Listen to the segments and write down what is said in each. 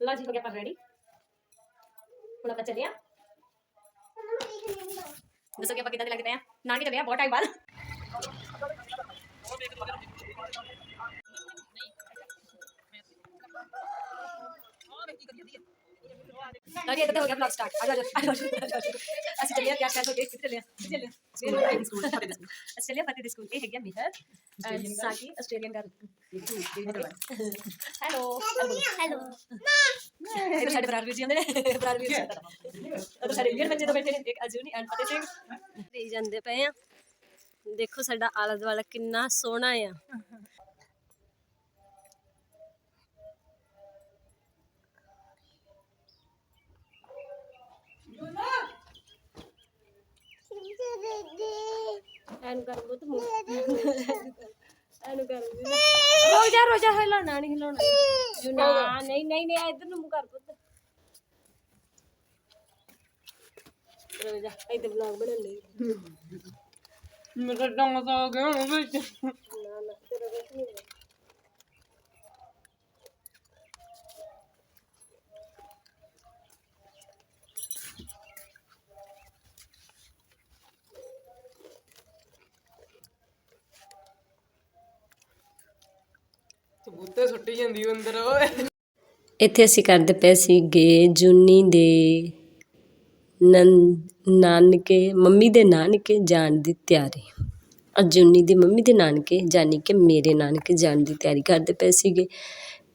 ਲਓ ਜੀ ਹੋ ਗਿਆ ਆਪਾਂ ਰੈਡੀ ਹੁਣ ਆਪਾਂ ਚੱਲੇ ਆ ਦੱਸੋ ਕਿ ਆਪਾਂ ਕਿੱਦਾਂ ਦੇ ਲੱਗਦੇ ਆ ਨਾਨਕੇ ਚੱਲੇ ਆ ਬਹੁਤ ਟਾਈਮ ਬਾਅਦ ਲਓ ਜੀ ਇੱਥੇ ਹੋ ਗਿਆ ਵਲੌਗ ਸਟਾਰਟ ਆ ਜਾ ਆ ਜਾ ਅਸੀਂ ਚੱਲੇ ਆ ਤਿਆਰ ਕਰ ਹੋ ਕੇ ਕਿੱਥੇ ਚੱਲੇ ਆ ਕਿੱਥੇ ਚੱਲੇ ਆ ਫਤਿਹ ਸਕੂਲ ਫਤਿਹ ਸਕੂਲ ਅਸੀਂ ਚੱਲੇ ਆ ਫਤਿਹ ਸਕੂਲ ਇਹ ਹੈਗੀ ਆ Mehar and Saki Australian girl hello hello ਇਹ ਤਾਂ ਸਾਡੇ ਬਰਾੜ ਵੀਰ ਜੀ ਹੁੰਦੇ ਨੇ ਬਰਾੜ ਵੀਰ ਜੀ ਉਹ ਤਾਂ ਸਾਡੇ ਇੰਡੀਅਨ ਬੱਚੇ ਤੋਂ ਬੈਠੇ ਨੇ ਇੱਕ ਅਜੂਨੀ ਐਂਡ ਫਤਿਹ ਸਿੰਘ ਦੇਈ ਜਾਂਦੇ ਪਏ ਆ ਦੇਖੋ ਸਾਡਾ ਆਲਾ ਦੁਆਲਾ ਕਿੰਨਾ ਸੋਹਣਾ ਆ ਨਹੀਂ ਨਾ ਨਹੀਂ ਨਹੀਂ ਨਹੀਂ ਇਧਰ ਨੂੰ ਮੂੰਹ ਕਰ ਪੁੱਤ ਰੋ ਜਾ ਇੱਥੇ ਵਲੌਗ ਬਣਨ ਲਈ ਮੇਰਾ ਡੰਗ ਤਾਂ ਆ ਗਿਆ ਸੁੱਟੀ ਜਾਂਦੀ ਉਹ ਅੰਦਰ, ਓਏ। ਇੱਥੇ ਅਸੀਂ ਕਰਦੇ ਪਏ ਸੀਗੇ ਜੁਨੀ ਦੇ ਨਨ ਨਾਨਕੇ, ਮੰਮੀ ਦੇ ਨਾਨਕੇ ਜਾਣ ਦੀ ਤਿਆਰੀ। ਅੱਜ ਜੁਨੀ ਦੀ ਮੰਮੀ ਦੇ ਨਾਨਕੇ ਜਾਨੀ ਕਿ ਮੇਰੇ ਨਾਨਕੇ ਜਾਣ ਦੀ ਤਿਆਰੀ ਕਰਦੇ ਪਏ ਸੀਗੇ।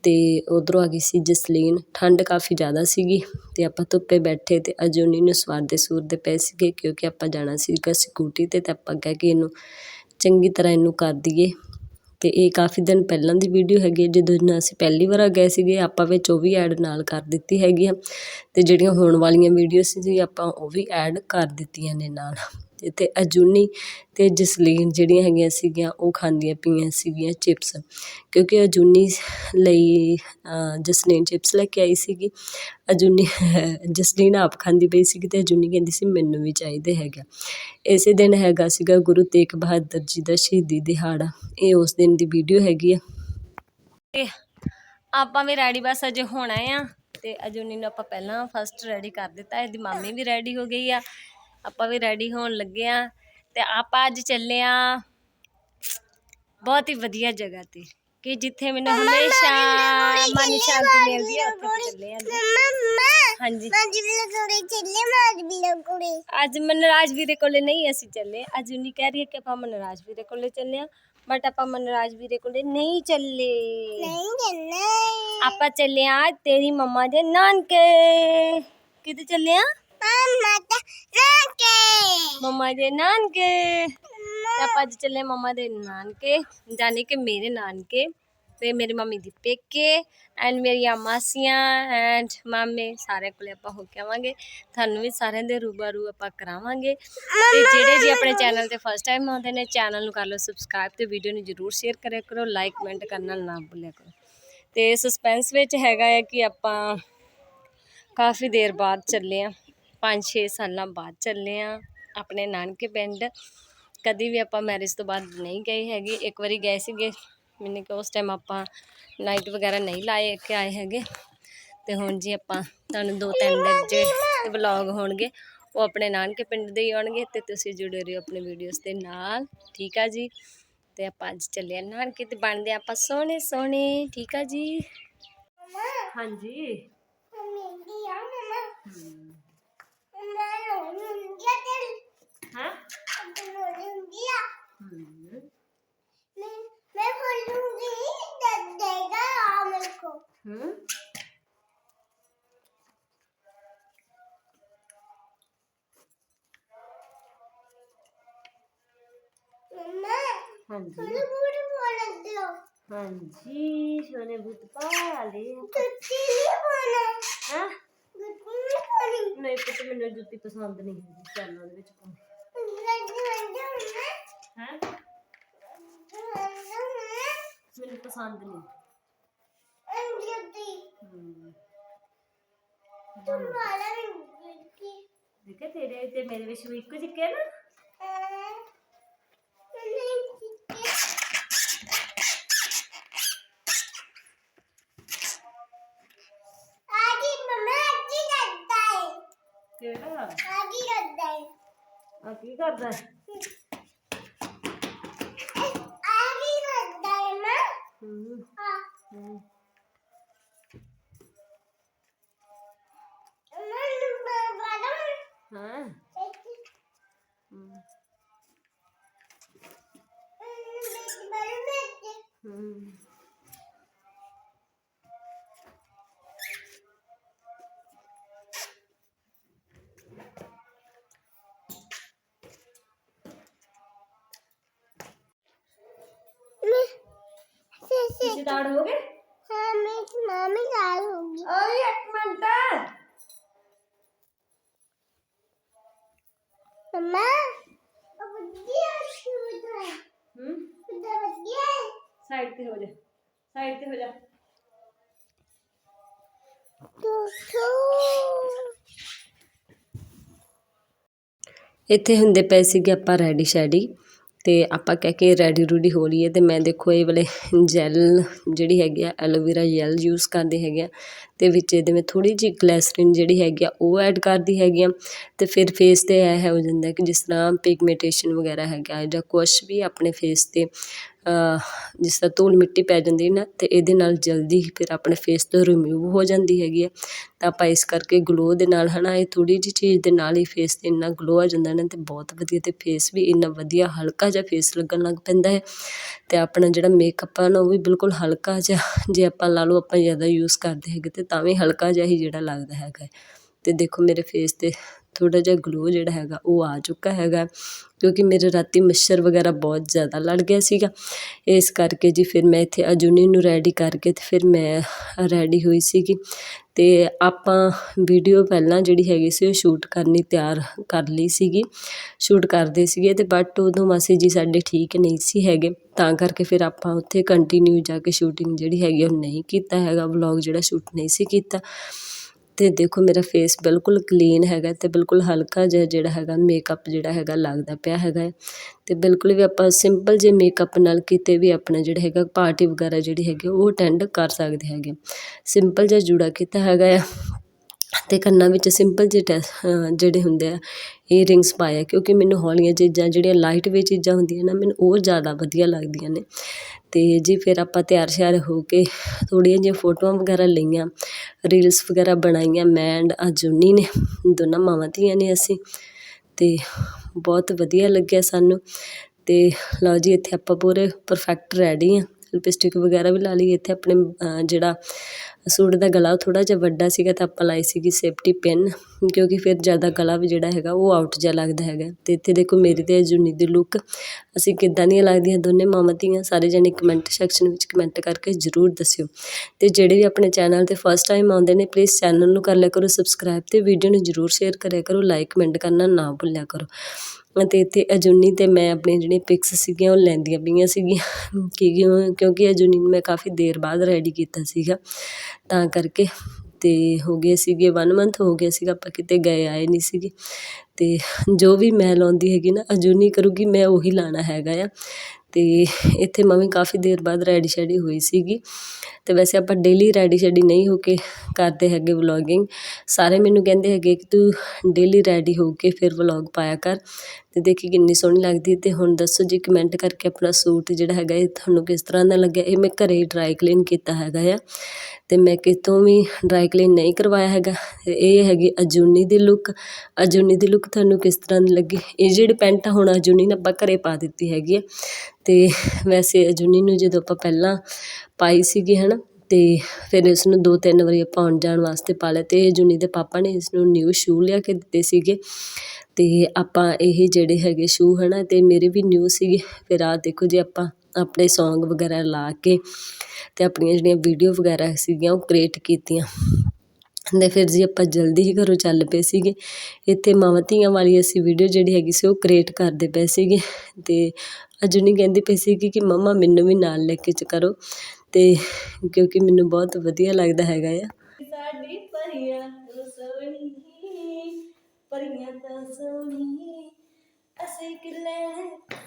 ਤੇ ਉਧਰੋਂ ਆ ਗਈ ਸੀ ਜਸਲੀਨ, ਠੰਡ ਕਾਫੀ ਜ਼ਿਆਦਾ ਸੀਗੀ ਤੇ ਆਪਾਂ ਧੁੱਪੇ ਬੈਠੇ ਤੇ ਅਜੂਨੀ ਨੂੰ ਸਵਾਰਦੇ ਸੂਰਦੇ ਪਏ ਸੀਗੇ ਕਿਉਂਕਿ ਆਪਾਂ ਜਾਣਾ ਸੀਗਾ ਸਕੂਟੀ ਤੇ ਤੇ ਆਪਾਂ ਕਹਿ ਕੇ ਇਹਨੂੰ ਚੰਗੀ ਤਰ੍ਹਾਂ ਇਹਨੂੰ ਕਰ ਦਈਏ। ਅਤੇ ਇਹ ਕਾਫੀ ਦਿਨ ਪਹਿਲਾਂ ਦੀ ਵੀਡੀਓ ਹੈਗੀ ਹੈ, ਜਦੋਂ ਅਸੀਂ ਪਹਿਲੀ ਵਾਰ ਗਏ ਸੀਗੇ ਆਪਾਂ ਵਿੱਚ ਉਹ ਵੀ ਐਡ ਨਾਲ ਕਰ ਦਿੱਤੀ ਹੈਗੀ ਆ। ਤੇ ਜਿਹੜੀਆਂ ਹੋਣ ਵਾਲੀਆਂ ਵੀਡੀਓ ਸੀ ਆਪਾਂ ਉਹ ਵੀ ਐਡ ਕਰ ਦਿੱਤੀਆਂ ਨੇ ਨਾਲ। ਅਤੇ ਅਜੂਨੀ ਅਤੇ ਜਸਲੀਨ ਜਿਹੜੀਆਂ ਹੈਗੀਆਂ ਸੀਗੀਆਂ, ਉਹ ਖਾਂਦੀਆਂ ਪਈਆਂ ਸੀਗੀਆਂ ਚਿਪਸ। ਕਿਉਂਕਿ ਅਜੂਨੀ ਲਈ ਜਸਲੀਨ ਚਿਪਸ ਲੈ ਕੇ ਆਈ ਸੀਗੀ। ਅਜੂਨੀ, ਜਸਲੀਨ ਆਪ ਖਾਂਦੀ ਪਈ ਸੀਗੀ ਅਤੇ ਅਜੂਨੀ ਕਹਿੰਦੀ ਸੀ, ਮੈਨੂੰ ਵੀ ਚਾਹੀਦੇ ਹੈਗਾ। ਇਸੇ ਦਿਨ ਹੈਗਾ ਸੀਗਾ ਗੁਰੂ ਤੇਗ ਬਹਾਦਰ ਜੀ ਦਾ ਸ਼ਹੀਦੀ ਦਿਹਾੜਾ। ਇਹ ਉਸ ਦਿਨ ਦੀ ਵੀਡੀਓ ਹੈਗੀ ਆ। ਤੇ ਆਪਾਂ ਵੀ ਰੈਡੀ ਬਸ ਅਜੇ ਹੋਣਾ ਆ। ਤੇ ਅਜੂਨੀ ਨੂੰ ਆਪਾਂ ਪਹਿਲਾਂ ਫਸਟ ਰੈਡੀ ਕਰ ਦਿੱਤਾ। ਇਹਦੀ ਮਾਮੀ ਵੀ ਰੈਡੀ ਹੋ ਗਈ ਆ। ਆਪਾਂ ਵੀ ਰੈਡੀ ਹੋਣ ਲੱਗੇ ਆ ਤੇ ਆਪਾਂ ਅੱਜ ਚੱਲੇ ਆ ਬਹੁਤ ਹੀ ਵਧੀਆ ਜਗ੍ਹਾ ਤੇ ਕਿ ਜਿੱਥੇ ਮੈਨੂੰ ਹਮੇਸ਼ਾ ਮਨ ਸ਼ਾਂਤੀ ਮਿਲਦੀ ਹੈ ਉੱਥੇ ਚੱਲੇ ਆ ਹਾਂਜੀ। ਅੱਜ ਮਨਰਾਜ ਵੀਰੇ ਕੋਲੇ। ਨਹੀਂ ਅਸੀਂ ਚੱਲੇ। ਅੱਜ ਉਨੀ ਕਹਿ ਰਹੀ ਹੈ ਕਿ ਆਪਾਂ ਮਨਰਾਜ ਵੀਰੇ ਕੋਲੇ ਚੱਲੇ ਆ ਬਟ ਆਪਾਂ ਮਨਰਾਜ ਵੀਰੇ ਕੋਲੇ ਨਹੀਂ ਚੱਲੇ। ਆਪਾਂ ਚੱਲੇ ਆ ਤੇਰੀ ਮੰਮਾ ਦੇ ਨਾਨਕੇ। ਕਿੱਥੇ ਚੱਲੇ ਆ? ਮੰਮਾ ਦੇ ਨਾਨਕੇ ਤੇ ਆਪਾਂ ਅੱਜ ਚੱਲੇ ਮੰਮਾ ਦੇ ਨਾਨਕੇ ਜਾਨੀ ਕਿ ਮੇਰੇ ਨਾਨਕੇ ਤੇ ਮੇਰੀ ਮੰਮੀ ਦੀ ਪੇਕੇ ਐਂਡ ਮੇਰੀਆਂ ਮਾਸੀਆਂ ਐਂਡ ਮਾਮੇ ਸਾਰੇ ਕੋਲੇ ਆਪਾਂ ਹੋ ਕੇ ਆਵਾਂਗੇ ਤੁਹਾਨੂੰ ਵੀ ਸਾਰਿਆਂ ਦੇ ਰੂਬਰੂ ਆਪਾਂ ਕਰਾਵਾਂਗੇ। ਤੇ ਜਿਹੜੇ ਜੀ ਆਪਣੇ ਚੈਨਲ ਤੇ ਫਸਟ ਟਾਈਮ ਆਉਂਦੇ ਨੇ ਚੈਨਲ ਨੂੰ ਕਰ ਲਓ ਸਬਸਕ੍ਰਾਈਬ ਤੇ ਵੀਡੀਓ ਨੂੰ ਜਰੂਰ ਸ਼ੇਅਰ ਕਰਿਆ ਕਰੋ ਲਾਈਕ ਕਮੈਂਟ ਕਰਨਾ ਨਾ ਭੁੱਲਿਆ ਕਰੋ। ਤੇ ਸਸਪੈਂਸ ਵਿੱਚ ਹੈਗਾ ਹੈ ਕਿ ਆਪਾਂ ਕਾਫੀ ਦੇਰ ਬਾਅਦ ਚੱਲੇ ਆ। 5-6 ਸਾਲਾਂ ਬਾਅਦ ਚੱਲੇ ਆ ਆਪਣੇ ਨਾਨਕੇ ਪਿੰਡ। ਕਦੀ ਵੀ ਆਪਾਂ ਮੈਰਿਜ ਤੋਂ ਬਾਅਦ ਨਹੀਂ ਗਏ ਹੈਗੇ। ਇੱਕ ਵਾਰੀ ਗਏ ਸੀਗੇ। ਮੈਨੂੰ ਕਿ ਉਸ ਟਾਈਮ ਆਪਾਂ ਨਾਈਟ ਵਗੈਰਾ ਨਹੀਂ ਲਾਏ ਕਿ ਆਏ ਹੈਗੇ। ਤੇ ਹੁਣ ਜੀ ਆਪਾਂ ਤੁਹਾਨੂੰ ਦੋ ਤਿੰਨ ਦਿਨ ਜਿਹੜੇ ਵਲੌਗ ਹੋਣਗੇ ਉਹ ਆਪਣੇ ਨਾਨਕੇ ਪਿੰਡ ਦੇ ਹੀ ਆਉਣਗੇ ਤੇ ਤੁਸੀਂ ਜੁੜੇ ਰਹੋ ਆਪਣੇ ਵੀਡੀਓਜ਼ ਦੇ ਨਾਲ। ਠੀਕ ਆ ਜੀ? ਤੇ ਆਪਾਂ ਅੱਜ ਚੱਲੇ ਆ ਨਾਨਕੇ ਤੇ ਬਣਦੇ ਆਪਾਂ ਸੋਹਣੇ ਸੋਹਣੇ ਠੀਕ ਆ ਜੀ? ਹਾਂਜੀ। ਅੰਦਰ ਰੋਣੀ ਹੁੰਦੀ ਆ ਤੇਰੀ ਹਾਂ ਅੰਦਰ ਰੋਣੀ ਹੁੰਦੀ ਆ ਹੂੰ ਮੈਂ ਮੈਂ ਖੋਲੂੰਗੀ ਦੇ ਦੇਗਾ ਆ ਮੇਰੇ ਕੋ ਹੂੰ ਮੰਮਾ ਹਾਂਜੀ ਖੋਲੂ ਬੂਟ ਬੋਲ ਦਿਓ ਹਾਂਜੀ ਸੋਨੇ ਬੁੱਤ ਪਾ ਲੇ ਤੁਸੀਂ ਨਹੀਂ ਬੋਲਣਾ ਹਾਂ ਮੈਨੂੰ ਇਹ ਜੁੱਤੀ ਪਸੰਦ ਨਹੀਂ ਹੈਗੀ ਚੱਲ ਉਹਦੇ ਵਿੱਚ ਪਾਉਂ ਹੈ? ਮੈਨੂੰ ਪਸੰਦ ਨਹੀਂ। ਹਮ। ਦੇਖਿਆ ਤੇਰੇ ਤੇ ਮੇਰੇ ਵਿੱਚ ਵੀ ਇੱਕੋ ਜਿੱਕੇ ਨਾ? ਆ ਕੀ ਕਰਦਾ ਹੈ ਆਗੀ ਕਰਦਾ ਹੈ ਮਾਂ ਤੁਸੀਂ ਤਾੜ ਹੋ ਗਏ ਹਾਂ ਮੈਂ ਮਾਮੀ ਗਾਲ ਹੋਗੀ ਓਏ ਇੱਕ ਮਿੰਟ। ਮਮਾ ਉਹ ਵਧੀਆ ਸ਼ੂਟ ਹੈ। ਹੂੰ? ਉਹਦਾ ਵਧੀਆ ਹੈ? ਸਾਈਡ ਤੇ ਹੋ ਜਾ ਸਾਈਡ ਤੇ ਹੋ ਜਾ। ਤੋ ਤੋ ਇੱਥੇ ਹੁੰਦੇ ਪਏ ਸੀਗੇ ਆਪਾਂ ਰੈਡੀ ਸ਼ੈਡੀ ਅਤੇ ਆਪਾਂ ਕਹਿ ਕੇ ਰੈਡੀ ਰੂਡੀ ਹੋ ਲਈਏ ਅਤੇ ਮੈਂ ਦੇਖੋ ਇਹ ਵਾਲੇ ਜੈੱਲ ਜਿਹੜੀ ਹੈਗੀ ਆ ਐਲੋਵੇਰਾ ਜੈੱਲ ਯੂਜ਼ ਕਰਦੇ ਹੈਗੇ ਆ ਅਤੇ ਵਿੱਚ ਇਹਦੇ ਮੈਂ ਥੋੜ੍ਹੀ ਜਿਹੀ ਗਲੈਸਰੀਨ ਜਿਹੜੀ ਹੈਗੀ ਆ, ਉਹ ਐਡ ਕਰਦੀ ਹੈਗੀ ਆ ਅਤੇ ਫਿਰ ਫੇਸ ਤੇ ਇਹ ਹੋ ਜਾਂਦਾ ਕਿ ਜਿਸ ਤਰ੍ਹਾਂ ਪਿਗਮੈਂਟੇਸ਼ਨ ਵਗੈਰਾ ਹੈਗਾ ਜਾਂ ਕੁਛ ਵੀ ਆਪਣੇ ਫੇਸ ਤੇ ਜਿਸ ਤਰ੍ਹਾਂ ਧੂਲ ਮਿੱਟੀ ਪੈ ਜਾਂਦੀ ਨਾ ਅਤੇ ਇਹਦੇ ਨਾਲ ਜਲਦੀ ਹੀ ਫਿਰ ਆਪਣੇ ਫੇਸ ਤੋਂ ਰਿਮੂਵ ਹੋ ਜਾਂਦੀ ਹੈਗੀ ਹੈ ਤਾਂ ਆਪਾਂ ਇਸ ਕਰਕੇ ਗਲੋ ਦੇ ਨਾਲ ਹੈ ਨਾ ਇਹ ਥੋੜ੍ਹੀ ਜਿਹੀ ਚੀਜ਼ ਦੇ ਨਾਲ ਹੀ ਫੇਸ ਤੇ ਇੰਨਾ ਗਲੋ ਆ ਜਾਂਦਾ ਨਾ ਅਤੇ ਬਹੁਤ ਵਧੀਆ ਅਤੇ ਫੇਸ ਵੀ ਇੰਨਾ ਵਧੀਆ ਹਲਕਾ ਜਿਹਾ ਫੇਸ ਲੱਗਣ ਲੱਗ ਪੈਂਦਾ ਹੈ ਅਤੇ ਆਪਣਾ ਜਿਹੜਾ ਮੇਕਅਪ ਆ ਨਾ, ਉਹ ਵੀ ਬਿਲਕੁਲ ਹਲਕਾ ਜਿਹਾ, ਜੇ ਆਪਾਂ ਲਾ ਲਓ ਆਪਾਂ ਜ਼ਿਆਦਾ ਯੂਜ਼ ਕਰਦੇ ਹੈਗੇ ਤੇ ਤਾਂ ਵੀ ਹਲਕਾ ਜਿਹਾ ਹੀ ਜਿਹੜਾ ਲੱਗਦਾ ਹੈਗਾ ਹੈ। ਤੇ ਦੇਖੋ ਮੇਰੇ ਫੇਸ ਤੇ ਥੋੜ੍ਹਾ ਜਿਹਾ ਗਲੋ ਜਿਹੜਾ ਹੈਗਾ ਉਹ ਆ ਚੁੱਕਾ ਹੈਗਾ, ਕਿਉਂਕਿ ਮੇਰੇ ਰਾਤੀ ਮੱਛਰ ਵਗੈਰਾ ਬਹੁਤ ਜ਼ਿਆਦਾ ਲੜ ਗਿਆ ਸੀਗਾ। ਇਸ ਕਰਕੇ ਜੀ ਫਿਰ ਮੈਂ ਇੱਥੇ ਅਜੂਨੀ ਨੂੰ ਰੈਡੀ ਕਰਕੇ ਅਤੇ ਫਿਰ ਮੈਂ ਰੈਡੀ ਹੋਈ ਸੀਗੀ। ਅਤੇ ਆਪਾਂ ਵੀਡੀਓ ਪਹਿਲਾਂ ਜਿਹੜੀ ਹੈਗੀ ਸੀ ਉਹ ਸ਼ੂਟ ਕਰਨੀ ਤਿਆਰ ਕਰ ਲਈ ਸੀਗੀ। ਸ਼ੂਟ ਕਰਦੇ ਸੀਗੇ ਅਤੇ ਬਟ ਉਦੋਂ ਮਾਸੀ ਜੀ ਸਾਡੇ ਠੀਕ ਨਹੀਂ ਸੀ ਹੈਗੇ, ਤਾਂ ਕਰਕੇ ਫਿਰ ਆਪਾਂ ਉੱਥੇ ਕੰਟੀਨਿਊ ਜਾ ਕੇ ਸ਼ੂਟਿੰਗ ਜਿਹੜੀ ਹੈਗੀ ਉਹ ਨਹੀਂ ਕੀਤਾ ਹੈਗਾ ਵਲੌਗ ਜਿਹੜਾ ਸ਼ੂਟ ਨਹੀਂ ਸੀ ਕੀਤਾ। ਅਤੇ ਦੇਖੋ ਮੇਰਾ ਫੇਸ ਬਿਲਕੁਲ ਕਲੀਨ ਹੈਗਾ ਅਤੇ ਬਿਲਕੁਲ ਹਲਕਾ ਜਿਹਾ ਜਿਹੜਾ ਹੈਗਾ ਮੇਕਅਪ ਜਿਹੜਾ ਹੈਗਾ ਲੱਗਦਾ ਪਿਆ ਹੈਗਾ ਹੈ। ਤੇ ਬਿਲਕੁਲ ਵੀ ਆਪਾਂ ਸਿੰਪਲ ਜੇ ਮੇਕਅਪ ਨਾਲ ਕਿਤੇ ਵੀ ਆਪਣਾ ਜਿਹੜਾ ਹੈਗਾ ਪਾਰਟੀ ਵਗੈਰਾ ਜਿਹੜੀ ਹੈਗੀ ਉਹ ਅਟੈਂਡ ਕਰ ਸਕਦੇ ਹੈਗੇ। ਸਿੰਪਲ ਜਿਹਾ ਜੂੜਾ ਕੀਤਾ ਹੈਗਾ ਆ। ਅਤੇ ਕੰਨਾਂ ਵਿੱਚ ਸਿੰਪਲ ਜਿਹੇ ਟੈ ਜਿਹੜੇ ਹੁੰਦੇ ਆ ਈਅਰਿੰਗਸ ਪਾਇਆ ਕਿਉਂਕਿ ਮੈਨੂੰ ਹੌਲੀਆਂ ਚੀਜ਼ਾਂ ਜਿਹੜੀਆਂ ਲਾਈਟ ਵੇਟ ਚੀਜ਼ਾਂ ਹੁੰਦੀਆਂ ਨਾ, ਮੈਨੂੰ ਉਹ ਜ਼ਿਆਦਾ ਵਧੀਆ ਲੱਗਦੀਆਂ ਨੇ। ਅਤੇ ਜੀ ਫਿਰ ਆਪਾਂ ਤਿਆਰ ਸ਼ਿਆਰ ਹੋ ਕੇ ਥੋੜ੍ਹੀਆਂ ਜਿਹੀਆਂ ਫੋਟੋਆਂ ਵਗੈਰਾ ਲਈਆਂ ਰੀਲਸ ਵਗੈਰਾ ਬਣਾਈਆਂ, ਮੈਂ ਐਂਡ ਅਜੂਨੀ ਨੇ, ਦੋਨਾਂ ਮਾਵਾਂ ਧੀਆਂ ਨੇ ਅਸੀਂ। ਅਤੇ ਬਹੁਤ ਵਧੀਆ ਲੱਗਿਆ ਸਾਨੂੰ। ਅਤੇ ਲਓ ਜੀ, ਇੱਥੇ ਆਪਾਂ ਪੂਰੇ ਪਰਫੈਕਟ ਰੈਡੀ ਹਾਂ ਲਿਪਸਟਿਕ ਵਗੈਰਾ ਵੀ ਲਾ ਲਈ ਇੱਥੇ ਆਪਣੇ ਜਿਹੜਾ ਸੂਟ ਦਾ ਗਲਾ ਥੋੜ੍ਹਾ ਜਿਹਾ ਵੱਡਾ ਸੀਗਾ ਤਾਂ ਆਪਾਂ ਲਾਈ ਸੀਗੀ ਸੇਫਟੀ ਪਿੰਨ ਕਿਉਂਕਿ ਫਿਰ ਜ਼ਿਆਦਾ ਗਲਾ ਵੀ ਜਿਹੜਾ ਹੈਗਾ ਉਹ ਆਊਟ ਜਿਹਾ ਲੱਗਦਾ ਹੈਗਾ। ਅਤੇ ਇੱਥੇ ਦੇਖੋ ਮੇਰੀ ਤੇ ਅਜੂਨੀ ਦੀ ਲੁੱਕ ਅਸੀਂ ਕਿੱਦਾਂ ਦੀਆਂ ਲੱਗਦੀਆਂ ਦੋਨੇ ਮਾਵਾਂ ਧੀਆਂ, ਸਾਰੇ ਜਣੇ ਕਮੈਂਟ ਸੈਕਸ਼ਨ ਵਿੱਚ ਕਮੈਂਟ ਕਰਕੇ ਜ਼ਰੂਰ ਦੱਸਿਓ। ਅਤੇ ਜਿਹੜੇ ਵੀ ਆਪਣੇ ਚੈਨਲ ਤੇ ਫਸਟ ਟਾਈਮ ਆਉਂਦੇ ਨੇ ਪਲੀਜ਼ ਚੈਨਲ ਨੂੰ ਕਰ ਲਿਆ ਕਰੋ ਸਬਸਕ੍ਰਾਈਬ ਅਤੇ ਵੀਡੀਓ ਨੂੰ ਜ਼ਰੂਰ ਸ਼ੇਅਰ ਕਰਿਆ ਕਰੋ। ਲਾਈਕ ਕਮੈਂਟ ਕਰਨਾ ਨਾ ਭੁੱਲਿਆ ਕਰੋ। ਅਤੇ ਇੱਥੇ ਅਜੂਨੀ ਤੇ ਮੈਂ ਆਪਣੀਆਂ ਜਿਹੜੀਆਂ ਪਿਕਸ ਸੀਗੀਆਂ, ਉਹ ਲੈਂਦੀਆਂ ਪਈਆਂ ਸੀਗੀਆਂ। ਕਿ ਕਿਉਂ, ਕਿਉਂਕਿ ਅਜੂਨੀ ਨੂੰ ਮੈਂ ਕਾਫੀ ਦੇਰ ਬਾਅਦ ਰੈਡੀ ਕੀਤਾ ਸੀਗਾ। ਤਾਂ ਕਰਕੇ ਅਤੇ ਹੋ ਗਏ ਸੀਗੇ ਵਨ ਮੰਥ ਹੋ ਗਿਆ ਸੀਗਾ, ਆਪਾਂ ਕਿਤੇ ਗਏ, ਆਏ ਨਹੀਂ ਸੀਗੇ। ਅਤੇ ਜੋ ਵੀ ਮੈਂ ਲਾਉਂਦੀ ਹੈਗੀ ਨਾ, ਅਜੂਨੀ ਕਰੂਗੀ, ਮੈਂ ਉਹੀ ਲਾਉਣਾ ਹੈਗਾ ਆ। ਅਤੇ ਇੱਥੇ ਮੈਂ ਵੀ ਕਾਫੀ ਦੇਰ ਬਾਅਦ ਰੈਡੀ ਸ਼ੈਡੀ ਹੋਈ ਸੀਗੀ। ਅਤੇ ਵੈਸੇ ਆਪਾਂ ਡੇਲੀ ਰੈਡੀ ਸ਼ੈਡੀ ਨਹੀਂ ਹੋ ਕੇ ਕਰਦੇ ਹੈਗੇ ਵਲੋਗਿੰਗ ਸਾਰੇ ਮੈਨੂੰ ਕਹਿੰਦੇ ਹੈਗੇ ਕਿ ਤੂੰ ਡੇਲੀ ਰੈਡੀ ਹੋ ਕੇ ਫਿਰ ਵਲੋਗ ਪਾਇਆ ਕਰ। ਅਤੇ ਦੇਖੀ ਕਿੰਨੀ ਸੋਹਣੀ ਲੱਗਦੀ ਅਤੇ ਹੁਣ ਦੱਸੋ ਜੀ ਕਮੈਂਟ ਕਰਕੇ ਆਪਣਾ ਸੂਟ ਜਿਹੜਾ ਹੈਗਾ ਇਹ ਤੁਹਾਨੂੰ ਕਿਸ ਤਰ੍ਹਾਂ ਦਾ ਲੱਗਿਆ? ਇਹ ਮੈਂ ਘਰੇ ਡਰਾਈ ਕਲੀਨ ਕੀਤਾ ਹੈਗਾ ਆ ਅਤੇ ਮੈਂ ਕਿਤੋਂ ਵੀ ਡਰਾਈ ਕਲੀਨ ਨਹੀਂ ਕਰਵਾਇਆ ਹੈਗਾ। ਇਹ ਹੈਗੀ ਅਜੂਨੀ ਦੀ ਲੁੱਕ ਅਜੂਨੀ ਦੀ ਲੁੱਕ ਤੁਹਾਨੂੰ ਕਿਸ ਤਰ੍ਹਾਂ ਦੀ ਲੱਗੀ? ਇਹ ਜਿਹੜੀ ਪੈਂਟ ਆ, ਹੁਣ ਅਜੂਨੀ ਨੇ ਆਪਾਂ ਘਰੇ ਪਾ ਦਿੱਤੀ ਹੈਗੀ ਆ। ਅਤੇ ਵੈਸੇ ਅਜੂਨੀ ਨੂੰ ਜਦੋਂ ਆਪਾਂ ਪਹਿਲਾਂ ਪਾਈ ਸੀਗੀ ਹੈ ਨਾ ਅਤੇ ਫਿਰ ਇਸ ਨੂੰ ਦੋ ਤਿੰਨ ਵਾਰੀ ਆਪਾਂ ਆਉਣ ਜਾਣ ਵਾਸਤੇ ਪਾ ਲਿਆ ਅਤੇ ਜੂਨੀ ਦੇ ਪਾਪਾ ਨੇ ਇਸ ਨੂੰ ਨਿਊ ਸ਼ੂ ਲਿਆ ਕੇ ਦਿੱਤੇ ਸੀਗੇ। ਅਤੇ ਆਪਾਂ ਇਹ ਜਿਹੜੇ ਹੈਗੇ ਸ਼ੂ ਹੈ ਨਾ ਅਤੇ ਮੇਰੇ ਵੀ ਨਿਊ ਸੀਗੇ। ਫਿਰ ਆਹ ਦੇਖੋ ਜੀ ਆਪਾਂ ਆਪਣੇ ਸੌਂਗ ਵਗੈਰਾ ਲਾ ਕੇ ਅਤੇ ਆਪਣੀਆਂ ਜਿਹੜੀਆਂ ਵੀਡੀਓ ਵਗੈਰਾ ਸੀਗੀਆਂ, ਉਹ ਕ੍ਰੀਏਟ ਕੀਤੀਆਂ। ਅਤੇ ਫਿਰ ਜੀ ਆਪਾਂ ਜਲਦੀ ਹੀ ਘਰੋਂ ਚੱਲ ਪਏ ਸੀਗੇ। ਇੱਥੇ ਮਾਵਾਂ ਧੀਆਂ ਵਾਲੀ ਅਸੀਂ ਵੀਡੀਓ ਜਿਹੜੀ ਹੈਗੀ ਸੀ, ਉਹ ਕ੍ਰੀਏਟ ਕਰਦੇ ਪਏ ਸੀਗੇ। ਅਤੇ ਅਜੂਨੀ ਕਹਿੰਦੀ ਪਈ ਸੀਗੀ ਕਿ ਮੰਮਾ ਮੈਨੂੰ ਵੀ ਨਾਲ ਲੈ ਕੇ ਚ ਕਰੋ। ਤੇ ਕਿਉਂਕਿ ਮੈਨੂੰ ਬਹੁਤ ਵਧੀਆ ਲੱਗਦਾ ਹੈਗਾ ਆ। ਸਾਡੀ ਪਰੀਆਂ ਤੋਂ ਸੋਹਣੀ ਪਰੀਆਂ ਤੋਂ ਸੋਹਣੀ ਅਸੀਂ ਕਿਲੇ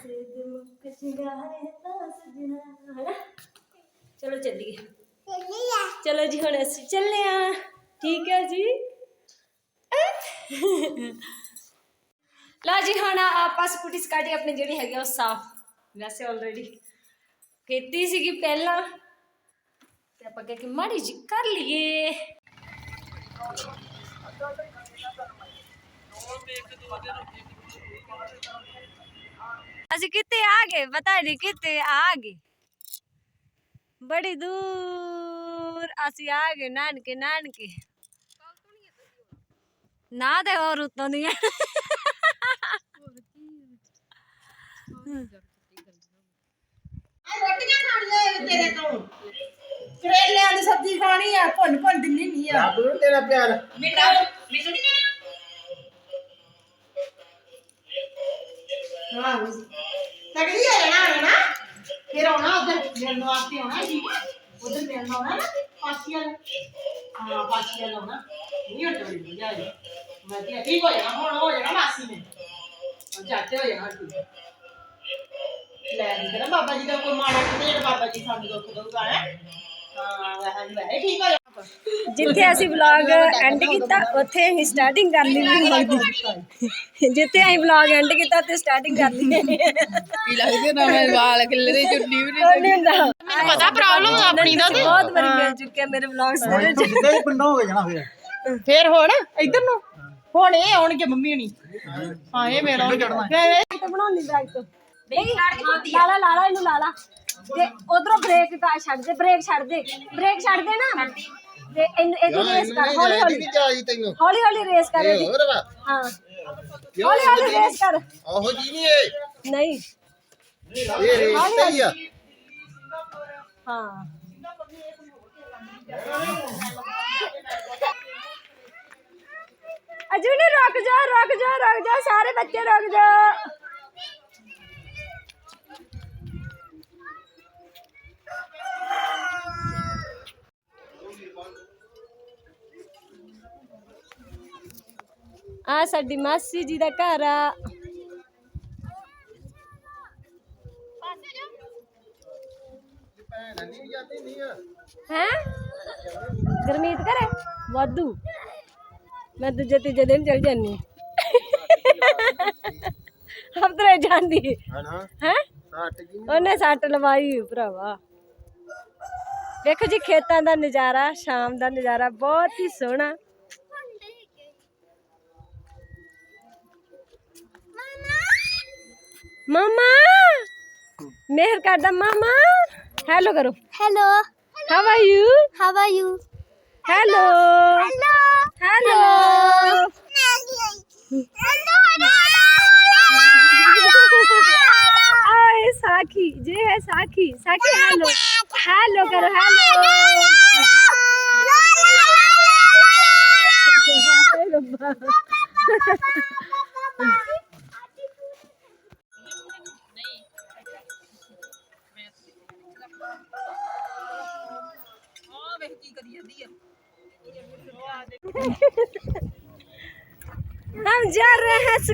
ਸੇ ਮੁੱਕ ਚਿੰਗਾਰੇ ਤਾਂ ਸਜਣਾ। ਹਨਾ? ਚਲੋ ਚੱਲੀਏ। ਚੱਲੀ ਜੀ ਹੁਣ ਅਸੀਂ ਚੱਲੇ ਆ। ਠੀਕ ਹੈ ਜੀ? ਲਓ ਜੀ ਹੁਣ ਆਪਾਂ ਸਕੂਟੀ ਸਕਾਟੀ ਆਪਣੀ ਜਿਹੜੀ ਹੈਗੀ ਆ ਉਹ ਸਾਫ਼। ਵੈਸੇ ਆਲਰੇਡੀ ਕੀਤੀ ਸੀਗੀ ਪਹਿਲਾਂ। ਤੇ ਆਪਾਂ ਕਿਹਾ ਕਿ ਮਾੜੀ ਜੀ ਕਰ ਲਈਏ। ਅਸੀਂ ਕਿੱਥੇ ਆ ਗਏ? ਪਤਾ ਨਹੀਂ ਕਿੱਥੇ ਆ ਗਏ। ਬੜੀ ਦੂਰ ਅਸੀਂ ਆ ਗਏ ਨਾਨਕੇ ਨਾਨਕੇ। ਨਾ ਤੇ ਹੋਰ ਉਤੋਂ ਦੀ ਰੋਟੀਆਂ ਖਾਣੀਆਂ ਤੇਰੇ ਤੋਂ। ਕਰੇਲਿਆਂ ਦੀ ਸਬਜ਼ੀ ਖਾਣੀ ਆ ਭੁੰਨ ਭੁੰਨ ਦਿੰਨੀ ਨਹੀਂ ਆ। ਰੱਬ ਨੂੰ ਤੇਰਾ ਪਿਆਰ। ਮਿੱਠਾ ਮੈਨੂੰ ਨਹੀਂ ਹਾਂ ਤਗੜੀ ਹੋ ਜਾਣਾ ਹੁਣ ਨਾ। ਫਿਰ ਆਉਣਾ ਉਧਰ ਮਿਲਣ ਵਾਸਤੇ ਆਉਣਾ ਠੀਕ ਹੈ ਉਧਰ ਮਿਲਣ ਆਉਣਾ ਨਾ ਪਾਸੀਆਂ ਹਾਂ ਪਾਸੀਆਂ ਲਾਉਣਾ ਨਹੀਂ ਹਟ ਰਹੀ ਜਾ ਜਾ ਵਧੀਆ ਠੀਕ ਹੋ ਜਾਣਾ ਹੁਣ ਹੋ ਜਾਣਾ ਮਾਸੀ ਨੇ। ਝੱਟ ਹੋ ਜਾਣਾ ਠੀਕ ਲੈ ਨਹੀਂ ਕਰਾਂ ਬਾਬਾ ਜੀ ਦਾ ਕੋਈ ਮਾੜਾ ਨਹੀਂ ਬਾਬਾ ਜੀ ਸਾਨੂੰ ਦੁੱਖ ਦਊਗਾ ਹੈ। ਜਿੱਥੇ ਅਸੀਂ ਵਲੌਗ ਐਂਡ ਕੀਤਾ ਉੱਥੇ ਅਸੀਂ ਸਟਾਰਟਿੰਗ ਕਰ ਲਈ ਦੀ ਜਿੱਥੇ ਅਸੀਂ ਵਲੌਗ ਐਂਡ ਕੀਤਾ ਤੇ ਸਟਾਰਟਿੰਗ ਕਰ ਲਈ। ਕੀ ਲੱਗਦੇ ਨਾ ਮੈਂ ਵਾਲ ਖਿਲਰੇ ਚੁੰਨੀ ਵੀ ਉਹ ਨਹੀਂ ਹੁੰਦਾ। ਮੈਨੂੰ ਪਤਾ ਪ੍ਰੋਬਲਮ ਆਪਣੀ ਦਾ ਬਹੁਤ ਵਾਰੀ ਮਿਲ ਚੁੱਕਿਆ ਮੇਰੇ ਵਲੌਗਸ ਦੇ ਵਿੱਚ ਜਿੱਦਾਂ ਹੀ ਪਿੰਡੋਂ ਹੋ ਜਾਣਾ ਫਿਰ। ਫੇਰ ਹੁਣ? ਇੱਧਰ ਨੂੰ? ਹੁਣ ਇਹ ਆਉਣਗੇ ਮੰਮੀ ਹਣੀ। ਹਾਂ ਇਹ ਮੇਰਾ ਬਣਾਉਣੀ ਬੈਗ ਤੋਂ। ਲਾਲਾ ਲਾਲਾ ਇਹਨੂੰ ਲਾਲਾ। ਤੇ ਉਧਰੋਂ ਬ੍ਰੇਕ ਕਾ ਛੱਡ ਦੇ ਬ੍ਰੇਕ ਛੱਡ ਦੇ ਬ੍ਰੇਕ ਛੱਡ ਦੇ ਨਾ। ਤੇ ਇਹਨੂੰ ਇਹਦੀ ਰੇਸ ਕਰ ਹੌਲੀ ਹੌਲੀ ਚਾਹੀ ਤੈਨੂੰ। ਹੌਲੀ ਹੌਲੀ ਰੇਸ ਕਰ ਇਹਦੀ। ਹੋਰ ਵਾ। ਹਾਂ। ਹੌਲੀ ਹੌਲੀ ਰੇਸ ਕਰ। ਆਹੋ ਜੀ ਨਹੀਂ ਇਹ। ਨਹੀਂ। ਇਹ ਰੇਸ ਤੇ ਹੀ ਆ। ਹਾਂ। ਅਜੂ ਨੇ ਰੁਕ ਜਾ ਰੁਕ ਜਾ ਰੁਕ ਜਾ ਸਾਰੇ ਬੱਚੇ ਰੁਕ ਜਾ। ਆ ਸਾਡੀ ਮਾਸੀ ਜੀ ਦਾ ਘਰ ਆ। ਨਹੀਂ ਜਾਂਦੀ ਨਹੀਂ ਆ ਹੈ? ਗਰਮੀਤ ਕਰੇ ਵਾਧੂ। ਮੈਂ ਦੂਜੇ ਤੀਜੇ ਦਿਨ ਚਲ ਜਾਨੀ ਹਫ਼ਤੇ ਜਾਂਦੀ ਹਾਂ। ਹਾਂ ਹੈ? ਸੱਟ ਜੀ। ਉਹਨੇ ਸੱਟ ਲਵਾਈ ਭਰਾਵਾ। ਵੇਖੋ ਜੀ ਖੇਤਾਂ ਦਾ ਨਜ਼ਾਰਾ ਸ਼ਾਮ ਦਾ ਨਜ਼ਾਰਾ ਬਹੁਤ ਹੀ ਸੋਹਣਾ। ਮਾਮਾ ਮਿਹਰ ਕਰਦਾ ਮਾਮਾ ਹੈਲੋ ਕਰੋ Hello. How are you How are you? Hello Hello. Hello आए साखी जे है साखी साखी हेलो हेलो करो हेलो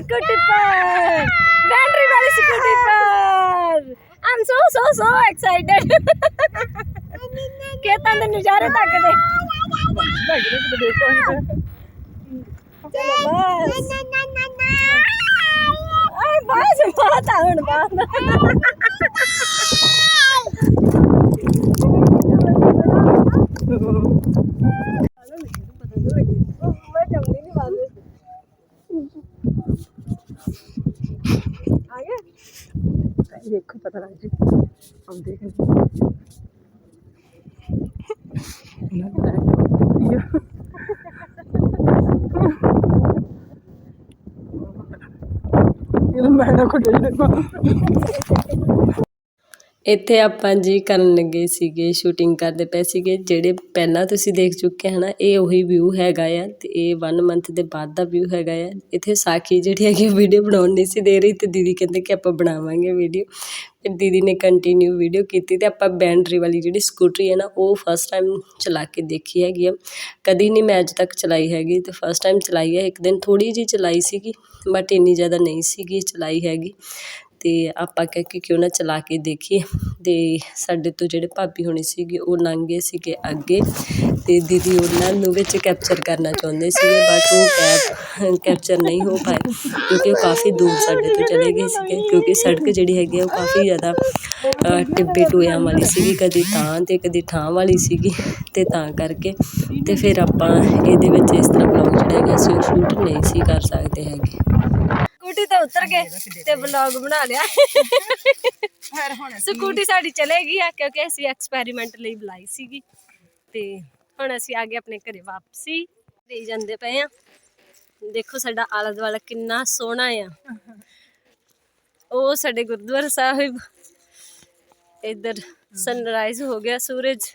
रहे हैं स्कूटी पर बैटरी वाली स्कूटी पर I am so so so excited खेतों के नज़ारे तक दे चलो बस आए बस बात आउन बात ਪਤਾ ਲੱਗ ਜੀ। ਆਉਂਦੇ ਕਿ ਇਹਨਾਂ ਦੇ ਇਹ ਮੈਡਮ ਕੋਲ ਜਿਹੜੇ ਇੱਥੇ ਆਪਾਂ ਜੀ ਕਰਨ ਲੱਗੇ ਸੀਗੇ ਸ਼ੂਟਿੰਗ ਕਰਦੇ ਪਏ ਸੀਗੇ, ਜਿਹੜੇ ਪਹਿਲਾਂ ਤੁਸੀਂ ਦੇਖ ਚੁੱਕੇ ਹੈ ਨਾ, ਇਹ ਉਹੀ ਵਿਊ ਹੈਗਾ ਆ ਅਤੇ ਇਹ ਵਨ ਮੰਥ ਦੇ ਬਾਅਦ ਦਾ ਵਿਊ ਹੈਗਾ ਆ। ਇੱਥੇ ਸਾਖੀ ਜਿਹੜੀ ਹੈਗੀ ਵੀਡੀਓ ਬਣਾਉਣ ਨਹੀਂ ਸੀ ਦੇ ਰਹੀ ਅਤੇ ਦੀਦੀ ਕਹਿੰਦੇ ਕਿ ਆਪਾਂ ਬਣਾਵਾਂਗੇ ਵੀਡੀਓ ਫਿਰ ਦੀਦੀ ਨੇ ਕੰਟੀਨਿਊ ਵੀਡੀਓ ਕੀਤੀ ਅਤੇ ਆਪਾਂ ਬੈਂਡਰੀ ਵਾਲੀ ਜਿਹੜੀ ਸਕੂਟਰੀ ਹੈ ਨਾ, ਉਹ ਫਸਟ ਟਾਈਮ ਚਲਾ ਕੇ ਦੇਖੀ ਹੈਗੀ ਆ। ਕਦੀ ਨਹੀਂ ਮੈਂ ਅੱਜ ਤੱਕ ਚਲਾਈ ਹੈਗੀ ਤੇ ਫਸਟ ਟਾਈਮ ਚਲਾਈ ਹੈ ਇੱਕ ਦਿਨ ਥੋੜ੍ਹੀ ਜਿਹੀ ਚਲਾਈ ਸੀਗੀ ਬਟ ਇੰਨੀ ਜ਼ਿਆਦਾ ਨਹੀਂ ਸੀਗੀ ਚਲਾਈ ਹੈਗੀ। ਅਤੇ ਆਪਾਂ ਕਹਿ ਕੇ ਕਿਉਂ ਨਾ ਚਲਾ ਕੇ ਦੇਖੀਏ। ਅਤੇ ਸਾਡੇ ਤੋਂ ਜਿਹੜੇ ਭਾਬੀ ਹੋਣੀ ਸੀਗੇ, ਉਹ ਲੰਘ ਗਏ ਸੀਗੇ ਅੱਗੇ ਅਤੇ ਦੀਦੀ ਉਹਨਾਂ ਨੂੰ ਵਿੱਚ ਕੈਪਚਰ ਕਰਨਾ ਚਾਹੁੰਦੇ ਸੀਗੇ ਬਟ ਉਹ ਕੈਪ ਕੈਪਚਰ ਨਹੀਂ ਹੋ ਪਾਏ ਕਿਉਂਕਿ ਉਹ ਕਾਫੀ ਦੂਰ ਸਾਡੇ ਤੋਂ ਚਲੇ ਗਏ ਸੀਗੇ। ਕਿਉਂਕਿ ਸੜਕ ਜਿਹੜੀ ਹੈਗੀ ਆ, ਉਹ ਕਾਫੀ ਜ਼ਿਆਦਾ ਟਿੱਬੇ ਟੋਇਆਂ ਵਾਲੀ ਸੀਗੀ, ਕਦੀ ਤਾਂ ਅਤੇ ਕਦੇ ਠਾਂ ਵਾਲੀ ਸੀਗੀ ਅਤੇ ਤਾਂ ਕਰਕੇ। ਅਤੇ ਫਿਰ ਆਪਾਂ ਇਹਦੇ ਵਿੱਚ ਇਸ ਤਰ੍ਹਾਂ ਬਲੌਗ ਜਿਹੜਾ ਹੈਗਾ ਸੀ ਉਹ ਸ਼ੂਟ ਨਹੀਂ ਸੀ ਕਰ ਸਕਦੇ ਹੈਗੇ। ਸਕੂਟੀ ਤੋਂ ਉਤਰ ਗਏ ਤੇ ਵਲੌਗ ਬਣਾ ਲਿਆ। ਸਕੂਟੀ ਸਾਡੀ ਚਲੇਗੀ ਆ ਕਿਉਂਕਿ ਅਸੀਂ ਐਕਸਪੈਰੀਮੈਂਟ ਲਈ ਬੁਲਾਈ ਸੀਗੀ। ਤੇ ਹੁਣ ਅਸੀਂ ਆ ਗਏ ਆਪਣੇ ਘਰੇ ਵਾਪਸੀ। ਦੇ ਜਾਂਦੇ ਪਏ ਆ। ਦੇਖੋ ਸਾਡਾ ਆਲਾ ਦੁਆਲਾ ਕਿੰਨਾ ਸੋਹਣਾ ਆ। ਉਹ ਸਾਡੇ ਗੁਰਦੁਆਰਾ ਸਾਹਿਬ। ਇੱਧਰ ਸਨਰਾਈਜ਼ ਹੋ ਗਿਆ ਸੂਰਜ।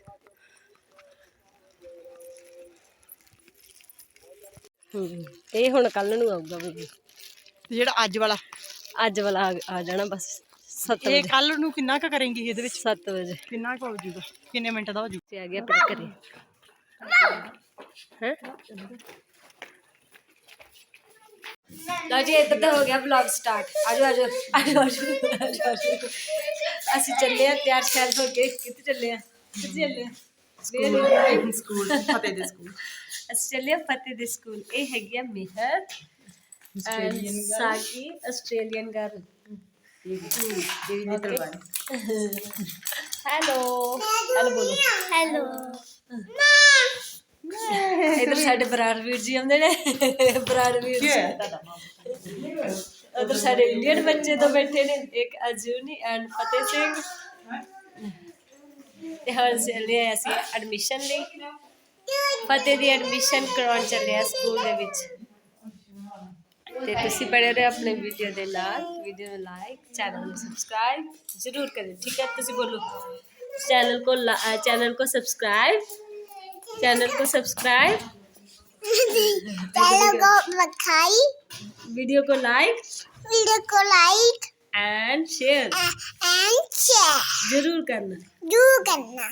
ਇਹ ਹੁਣ ਕੱਲ ਨੂੰ ਆਊਗਾ ਵੀ ਜਿਹੜਾ ਅੱਜ ਵਾਲਾ? ਅੱਜ ਵਾਲਾ ਆ- ਆ ਜਾਣਾ ਬਸ। 7 ਇਹ ਵਜੇ। ਕੱਲ ਨੂੰ ਕਿੰਨਾ ਕੁ ਕਰੇਂਗੀ ਇਹਦੇ ਵਿੱਚ? 7 ਵਜੇ। ਕਿੰਨਾ ਕੁ ਹੋ ਜਾਊਗਾ ਕਿੰਨੇ ਮਿੰਟ ਦਾ ਹੋ ਜਾਊਗਾ ਤੇ ਆ ਗਿਆ ਆਪਣੇ ਘਰੇ। ਹੈ? ਲਓ ਜੀ ਇੱਧਰ ਤਾਂ ਹੋ ਗਿਆ ਵਲੌਗ ਸਟਾਰਟ ਆਜੋ ਆਜੋ ਆਜੋ ਆਜੋ ਆਜੋ, ਆਜੋ। ਅਸੀਂ ਚੱਲੇ ਆ ਤਿਆਰ ਸ਼ਿਆਰ ਹੋ ਕੇ। ਕਿੱਥੇ ਚੱਲੇ ਆ ਕਿੱਥੇ ਚੱਲੇ ਆ ਸਕੂਲ ਫਤਿਹ ਦੇ ਸਕੂਲ ਅਸੀਂ ਚੱਲੇ ਆ ਫਤਿਹ ਦੇ ਸਕੂਲ ਇਹ ਹੈਗੀ ਆ Mehar. Saki Australian girl hello hello ਬੋਲੋ ਹੈਲੋ ਇਧਰ ਸਾਡੇ ਬਰਾੜ ਵੀਰ ਜੀ ਆਉਂਦੇ ਨੇ ਬਰਾੜ ਵੀਰ ਜੀ ਉਧਰ ਸਾਡੇ ਇੰਡੀਅਨ ਬੱਚੇ ਤੋਂ ਬੈਠੇ ਨੇ ਇੱਕ ਅਜੂਨੀ ਐਂਡ ਫਤਿਹ ਸਿੰਘ। ਤੇ ਹੁਣ ਚੱਲੇ ਆ ਅਸੀਂ ਐਡਮਿਸ਼ਨ ਲਈ। ਫਤਿਹ ਦੀ ਐਡਮਿਸ਼ਨ ਕਰਾਉਣ ਚੱਲੇ ਆ ਸਕੂਲ ਦੇ ਵਿੱਚ। तो तुम बने रहे अपने वीडियो के लाल। वीडियो में लाइक चैनल में सब्सक्राइब ज़रूर करो ठीक है? तुम बोलो चैनल को चैनल को सब्सक्राइब चैनल को सबसक्राइब चैनल को खाई वीडियो को लाइक वीडियो को like and share and share ज़रूर करना। ज़रूर करना।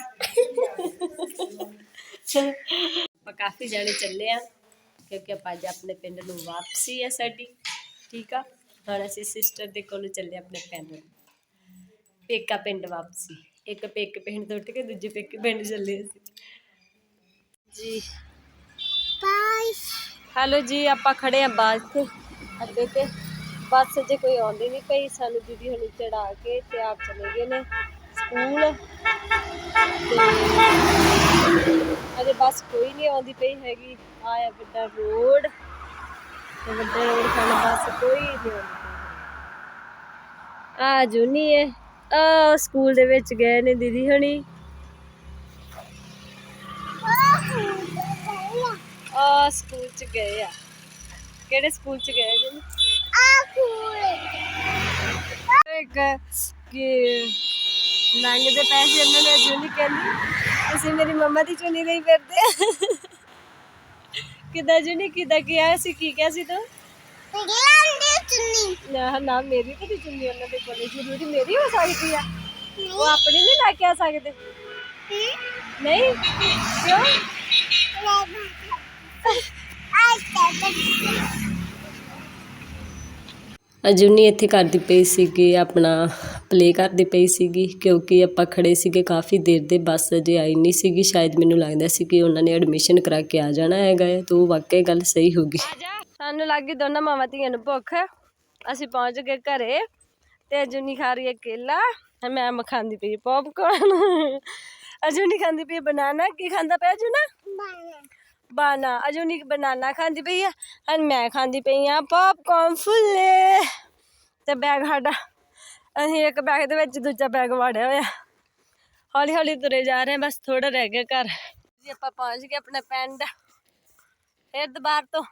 काफ़ी जाने चल रहे हैं। ਕਿਉਂਕਿ ਆਪਾਂ ਅੱਜ ਆਪਣੇ ਪਿੰਡ ਨੂੰ ਵਾਪਸੀ ਹੈ ਸਾਡੀ ਠੀਕ ਆ? ਹੁਣ ਅਸੀਂ ਸਿਸਟਰ ਦੇ ਕੋਲ ਚੱਲੇ ਆਪਣੇ ਪਿੰਡ ਨੂੰ। ਪੇਕਾ ਪਿੰਡ ਵਾਪਸੀ। ਇੱਕ ਪੇਕੇ ਪਿੰਡ ਤੋਂ ਉੱਠ ਕੇ ਦੂਜੇ ਪੇਕੇ ਪਿੰਡ ਚੱਲੇ ਅਸੀਂ। ਜੀ। बाय ਹੈਲੋ ਜੀ ਆਪਾਂ ਖੜੇ ਆ ਬੱਸ ਤੇ ਅੱਡੇ ਤੇ ਬੱਸ ਜੇ ਕੋਈ ਆਉਂਦੀ ਨਹੀਂ ਪਈ। ਸਾਨੂੰ ਦੀਦੀ ਹੁਣੀ ਚੜਾ ਕੇ ਤੇ ਆਪ ਚਲੇ ਗਏ ਨੇ ਸਕੂਲ। ਤੇ ਅਜੇ ਬੱਸ ਕੋਈ ਨਹੀਂ ਆਉਂਦੀ ਪਈ ਹੈਗੀ। ਆਇਆ ਵੱਡਾ ਰੋਡ। ਤੇ ਵੱਡੇ ਰੋਡ ਖਾਣਾ ਬੱਸ ਕੋਈ ਨਹੀਂ ਆਉਂਦੀ ਪਈ ਆ ਜੁਨੀ ਹੈ ਆ ਸਕੂਲ ਦੇ ਵਿੱਚ ਗਏ ਨੇ ਦੀਦੀ ਹੁਣੀ। ਆ ਸਕੂਲ ਚ ਗਏ ਆ। ਕਿਹੜੇ ਸਕੂਲ ਚ ਗਏ ਜੀ ਇੱਕ ਕਿ ਲੰਘਦੇ ਪੈਸੇ ਉਹਨਾਂ ਨੇ ਜੁਨੀ ਕਹਿੰਦੀ। ਤੁਸੀਂ ਮੇਰੀ ਮੰਮਾ ਦੀ ਚੁੰਨੀ ਲਈ ਫਿਰਦੇ ਕਿਦਾਂ ਜੁਨੀ, ਕਿਦਾਂ ਕਿਹਾ ਸੀ, ਕੀ ਕਿਹਾ ਸੀ ਤੂੰ? ਨਾ ਨਾ, ਮੇਰੀ ਤਾਂ ਨਹੀਂ ਚੁੰਨੀ, ਉਹਨਾਂ ਦੇ ਕੋਲੇ ਜ਼ਰੂਰੀ ਮੇਰੀ ਹੋ ਸਕਦੀ ਆ। ਉਹ ਆਪਣੀ ਨਹੀਂ ਲੈ ਕੇ ਆ ਸਕਦੇ। ਨਹੀਂ, ਕਿਉਂ? ਅਜੂਨੀ ਇੱਥੇ ਕਰਦੀ ਪਈ ਸੀਗੀ ਆਪਣਾ ਪਲੇ ਕਰਦੀ ਪਈ ਸੀਗੀ ਕਿਉਂਕਿ ਆਪਾਂ ਖੜੇ ਸੀਗੇ ਕਾਫੀ ਦੇਰ ਦੇ ਬੱਸ ਅਜੇ ਆਈ ਨਹੀਂ ਸੀਗੀ ਸ਼ਾਇਦ ਮੈਨੂੰ ਲੱਗਦਾ ਸੀ ਕਿ ਉਹਨਾਂ ਨੇ ਐਡਮਿਸ਼ਨ ਕਰਾ ਕੇ ਆ ਜਾਣਾ ਹੈਗਾ ਹੈ ਤਾਂ ਉਹ ਵਾਕਈ ਗੱਲ ਸਹੀ ਹੋ ਗਈ। ਸਾਨੂੰ ਲੱਗ ਗਈ ਦੋਨਾਂ ਮਾਵਾਂ ਧੀਆਂ ਨੂੰ ਭੁੱਖ ਅਸੀਂ ਪਹੁੰਚ ਗਏ ਘਰੇ ਤੇ ਅਜੂਨੀ ਖਾ ਰਹੀ ਹੈ ਕੇਲਾ ਮੈਂ ਮਖਾਂਦੀ ਪਈ ਪੌਪਕਾਰਨ ਅਜੂਨੀ ਖਾਂਦੀ ਪਈ ਬਨਾਨਾ ਕੀ ਖਾਂਦਾ ਪਿਆ ਅਜੂਨਾ ਬਾਨਾ ਅਜੂਨੀ ਬਨਾਨਾ ਖਾਂਦੀ ਪਈ ਆ and ਮੈਂ ਖਾਂਦੀ ਪਈ ਆ ਪੌਪਕਾਰਨ ਫੁੱਲੇ। ਤੇ ਬੈਗ ਸਾਡਾ, ਅਸੀਂ ਇੱਕ ਬੈਗ ਦੇ ਵਿੱਚ ਦੂਜਾ ਬੈਗ ਵਾੜਿਆ ਹੋਇਆ। ਹੌਲੀ ਹੌਲੀ ਤੁਰੇ ਜਾ ਰਹੇ ਹਾਂ ਬਸ ਥੋੜਾ ਰਹਿ ਗਿਆ ਘਰ। ਜੀ, ਆਪਾਂ ਪਹੁੰਚ ਗਏ ਆਪਣੇ ਪਿੰਡ, ਫਿਰ ਦੁਬਾਰ ਤੋਂ।